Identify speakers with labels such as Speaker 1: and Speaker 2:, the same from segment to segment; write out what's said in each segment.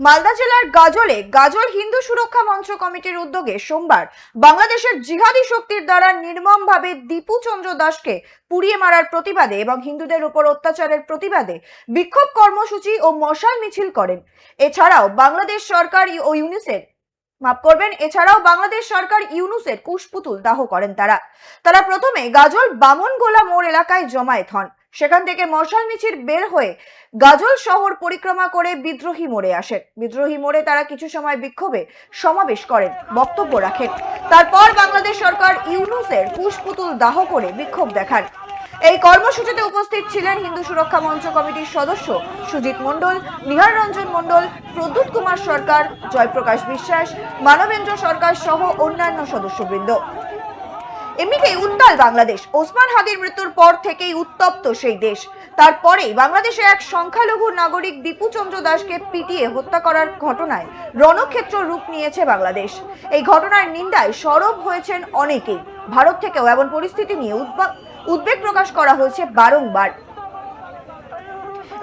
Speaker 1: মালদা জেলার গাজলে গাজল হিন্দু সুরক্ষা মঞ্চ কমিটির উদ্যোগে সোমবার বাংলাদেশের জিহাদি শক্তির দ্বারা নির্মমভাবে দীপু চন্দ্র দাসকে পুড়িয়ে মারার প্রতিবাদে এবং হিন্দুদের উপর অত্যাচারের প্রতিবাদে বিক্ষোভ কর্মসূচি ও মশাল মিছিল করেন। এছাড়াও বাংলাদেশ সরকার ও ইউনিসেফ মাফ করবেন, এছাড়াও বাংলাদেশ সরকার ইউনুসের কুশপুতুল দাহ করেন তারা। তারা প্রথমে গাজল বামনগোলা মোড় এলাকায় জমায়েত হন। সেখান থেকে মশাল মিছিল বের হয়ে গাজল শহর পরিক্রমা করে বিদ্রোহী মোড়ে আসেন বিদ্রোহী মোড়ে তারা কিছু সময় বিক্ষোভে সমাবেশ করেন, বক্তব্য রাখেন। তারপর বাংলাদেশ সরকার ইউনুসের কুশপুতুল দাহ করে বিক্ষোভ দেখান। এই কর্মসূচিতে উপস্থিত ছিলেন হিন্দু সুরক্ষা মঞ্চ কমিটির সদস্য সুজিত মণ্ডল, নিহার রঞ্জন মণ্ডল, প্রদ্যুৎ কুমার সরকার, জয়প্রকাশ বিশ্বাস, মানবেন্দ্র সরকার সহ অন্যান্য সদস্যবৃন্দ। এমনিতেই উত্তাল বাংলাদেশ। ওসমান হাদির মৃত্যুর পর থেকেই উত্তপ্ত সেই দেশ। তারপরেই বাংলাদেশে এক সংখ্যালঘু নাগরিক দীপু চন্দ্র দাসকে পিটিয়ে হত্যা করার ঘটনায় রণক্ষেত্র রূপ নিয়েছে বাংলাদেশ। এই ঘটনার নিন্দায় সরব হয়েছেন অনেকেই। ভারত থেকেও এমন পরিস্থিতি নিয়ে উদ্বা- উদ্বেগ প্রকাশ করা হয়েছে বারংবার।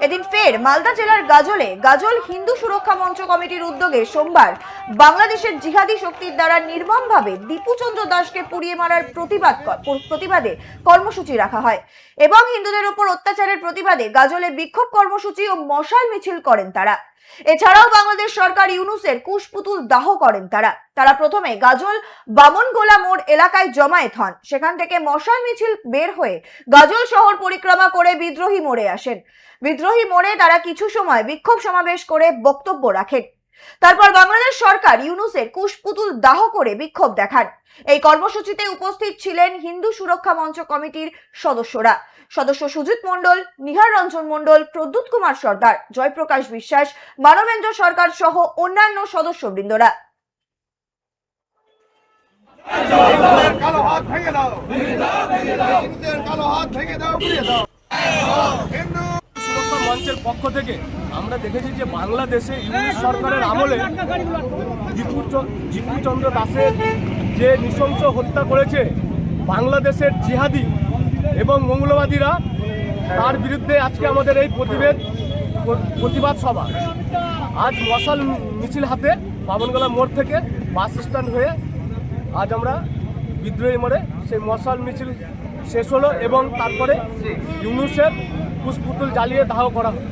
Speaker 1: এদিন ফের মালদা জেলার গাজলে গাজল হিন্দু সুরক্ষা মঞ্চ কমিটির উদ্যোগে সোমবার বাংলাদেশের জিহাদি শক্তির দ্বারা নির্মমভাবে দীপুচন্দ্র দাসকে পুড়িয়ে মারার প্রতিবাদ প্রতিবাদে কর্মসূচি রাখা হয়। এবং হিন্দুদের উপর অত্যাচারের প্রতিবাদে গাজলে বিক্ষোভ কর্মসূচি ও মশাল মিছিল করেন তারা। এছাড়াও বাংলাদেশ সরকার ইউনুসের কুশপুতুল দাহ করেন তারা। তারা প্রথমে গাজল বামনগোলা মোড় এলাকায় জমায়েত হন। সেখান থেকে মশাল মিছিল বের হয়ে গাজল শহর পরিক্রমা করে বিদ্রোহী মোড়ে আসেন। বিদ্রোহী মোড়ে তারা কিছু সময় বিক্ষোভ সমাবেশ করে বক্তব্য রাখেন। তারপর বাংলাদেশ সরকার ইউনুসের কুশপুতুল দাহ করে বিক্ষোভ দেখান। এই কর্মসূচিতে উপস্থিত ছিলেন হিন্দু সুরক্ষা মঞ্চ কমিটির সদস্যরা। সদস্য সুজিত মণ্ডল, নিহার রঞ্জন মণ্ডল, প্রদ্যুৎ কুমার সর্দার, জয়প্রকাশ বিশ্বাস, মানবেন্দ্র সরকার সহ অন্যান্য সদস্যবৃন্দরা।
Speaker 2: কালো হাত ভেঙে দাও কালো হাত ভেঙে দাও হিন্দু
Speaker 3: সুরক্ষা মঞ্চের পক্ষ থেকে আমরা দেখেছি যে বাংলাদেশে ইংলিশ সরকারের আমলে দীপুচন্দ্র দাসের যে নৃশংস হত্যা করেছে, বাংলাদেশের জিহাদি এবং মঙ্গলবাদীরা তার বিরুদ্ধে আজকে আমাদের এই প্রতিবেদ প্রতিবাদ সভা। আজ মশাল মিছিল হাতে বামনগোলা মোড় থেকে বাস স্ট্যান্ড হয়ে আজ আমরা বিদ্রোহী মোড়ে সেই মশাল মিছিল শেষ হলো এবং তারপরে ইউনুসের পুষ্পুতুল জ্বালিয়ে দাহ করা হলো।